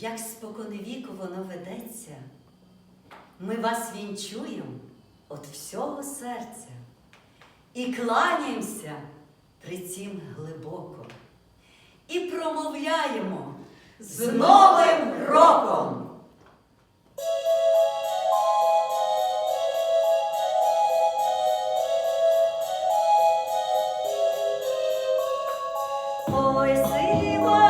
як споконвіку воно ведеться, ми вас вінчуємо от всього серця і кланяємося при цім глибоко, і промовляємо з Новим роком! Ой, сива!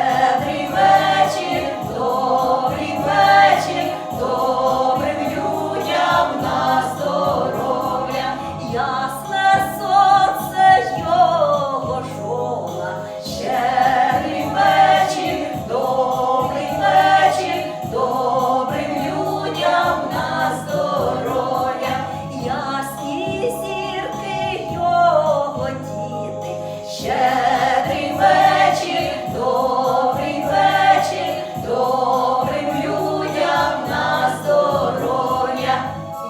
Щедрий вечір, добрий вечір, добрим на здоров'я.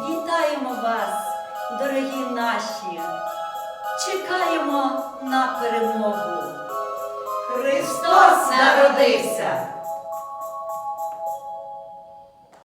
Вітаємо вас, дорогі наші, чекаємо на перемогу. Христос народився!